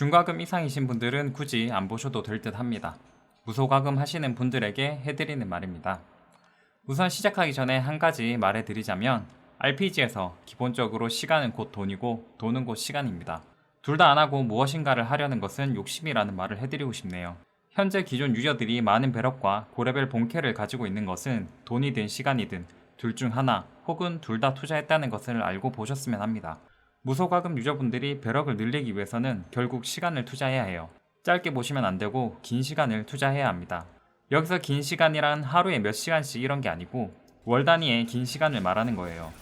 중과금 이상이신 분들은 굳이 안 보셔도 될 듯 합니다. 무소과금 하시는 분들에게 해드리는 말입니다. 우선 시작하기 전에 한 가지 말해드리자면 RPG에서 기본적으로 시간은 곧 돈이고 돈은 곧 시간입니다. 둘 다 안 하고 무엇인가를 하려는 것은 욕심이라는 말을 해드리고 싶네요. 현재 기존 유저들이 많은 배럭과 고레벨 본캐를 가지고 있는 것은 돈이든 시간이든 둘 중 하나 혹은 둘 다 투자했다는 것을 알고 보셨으면 합니다. 무소과금 유저분들이 배럭을 늘리기 위해서는 결국 시간을 투자해야 해요. 짧게 보시면 안 되고 긴 시간을 투자해야 합니다. 여기서 긴 시간이란 하루에 몇 시간씩 이런 게 아니고 월 단위의 긴 시간을 말하는 거예요.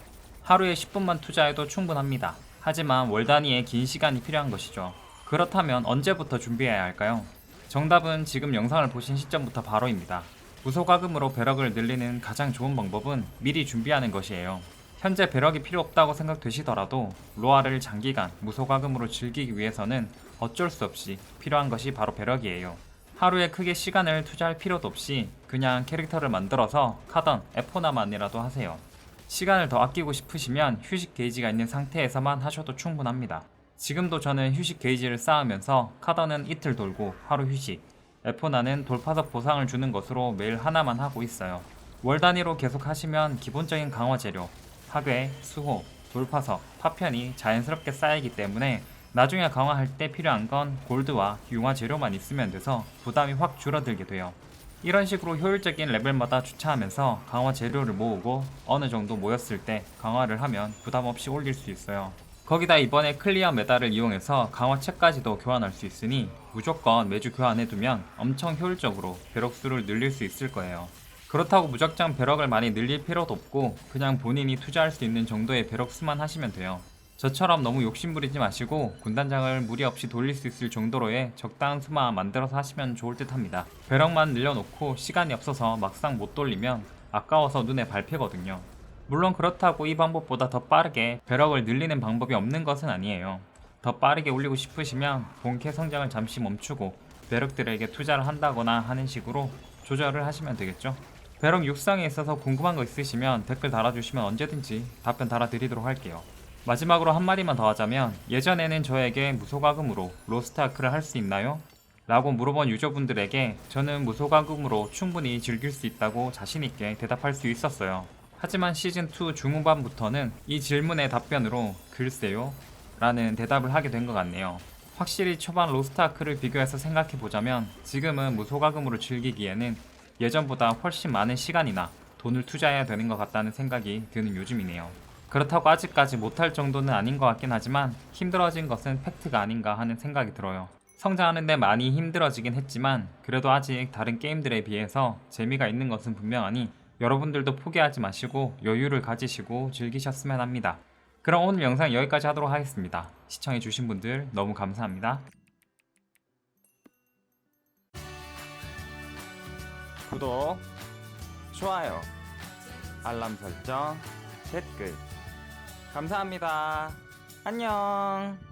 하루에 10분만 투자해도 충분합니다. 하지만 월 단위의 긴 시간이 필요한 것이죠. 그렇다면 언제부터 준비해야 할까요? 정답은 지금 영상을 보신 시점부터 바로입니다. 무소과금으로 배럭을 늘리는 가장 좋은 방법은 미리 준비하는 것이에요. 현재 배럭이 필요 없다고 생각되시더라도 로아를 장기간 무소과금으로 즐기기 위해서는 어쩔 수 없이 필요한 것이 바로 배럭이에요. 하루에 크게 시간을 투자할 필요도 없이 그냥 캐릭터를 만들어서 카던 에포나만이라도 하세요. 시간을 더 아끼고 싶으시면 휴식 게이지가 있는 상태에서만 하셔도 충분합니다. 지금도 저는 휴식 게이지를 쌓으면서 카던은 이틀 돌고 하루 휴식, 에포나는 돌파석 보상을 주는 것으로 매일 하나만 하고 있어요. 월 단위로 계속 하시면 기본적인 강화 재료, 파괴, 수호, 돌파석, 파편이 자연스럽게 쌓이기 때문에 나중에 강화할 때 필요한 건 골드와 융화 재료만 있으면 돼서 부담이 확 줄어들게 돼요. 이런 식으로 효율적인 레벨마다 주차하면서 강화 재료를 모으고 어느 정도 모였을 때 강화를 하면 부담 없이 올릴 수 있어요. 거기다 이번에 클리어 메달을 이용해서 강화책까지도 교환할 수 있으니 무조건 매주 교환해두면 엄청 효율적으로 벼락수를 늘릴 수 있을 거예요. 그렇다고 무작정 벼락을 많이 늘릴 필요도 없고 그냥 본인이 투자할 수 있는 정도의 벼락 수만 하시면 돼요. 저처럼 너무 욕심부리지 마시고 군단장을 무리 없이 돌릴 수 있을 정도로의 적당한 수만 만들어서 하시면 좋을 듯 합니다. 벼락만 늘려놓고 시간이 없어서 막상 못 돌리면 아까워서 눈에 밟히거든요. 물론 그렇다고 이 방법보다 더 빠르게 벼락을 늘리는 방법이 없는 것은 아니에요. 더 빠르게 올리고 싶으시면 본캐 성장을 잠시 멈추고 벼락들에게 투자를 한다거나 하는 식으로 조절을 하시면 되겠죠. 벼락 육상에 있어서 궁금한 거 있으시면 댓글 달아주시면 언제든지 답변 달아드리도록 할게요. 마지막으로 한 마디만 더 하자면 예전에는 저에게 무소가금으로 로스트아크를 할 수 있나요? 라고 물어본 유저분들에게 저는 무소가금으로 충분히 즐길 수 있다고 자신있게 대답할 수 있었어요. 하지만 시즌2 중후반부터는 이 질문의 답변으로 글쎄요 라는 대답을 하게 된 것 같네요. 확실히 초반 로스트아크를 비교해서 생각해보자면 지금은 무소가금으로 즐기기에는 예전보다 훨씬 많은 시간이나 돈을 투자해야 되는 것 같다는 생각이 드는 요즘이네요. 그렇다고 아직까지 못할 정도는 아닌 것 같긴 하지만 힘들어진 것은 팩트가 아닌가 하는 생각이 들어요. 성장하는데 많이 힘들어지긴 했지만 그래도 아직 다른 게임들에 비해서 재미가 있는 것은 분명하니 여러분들도 포기하지 마시고 여유를 가지시고 즐기셨으면 합니다. 그럼 오늘 영상 여기까지 하도록 하겠습니다. 시청해주신 분들 너무 감사합니다. 구독, 좋아요, 알람 설정, 댓글 감사합니다. 안녕.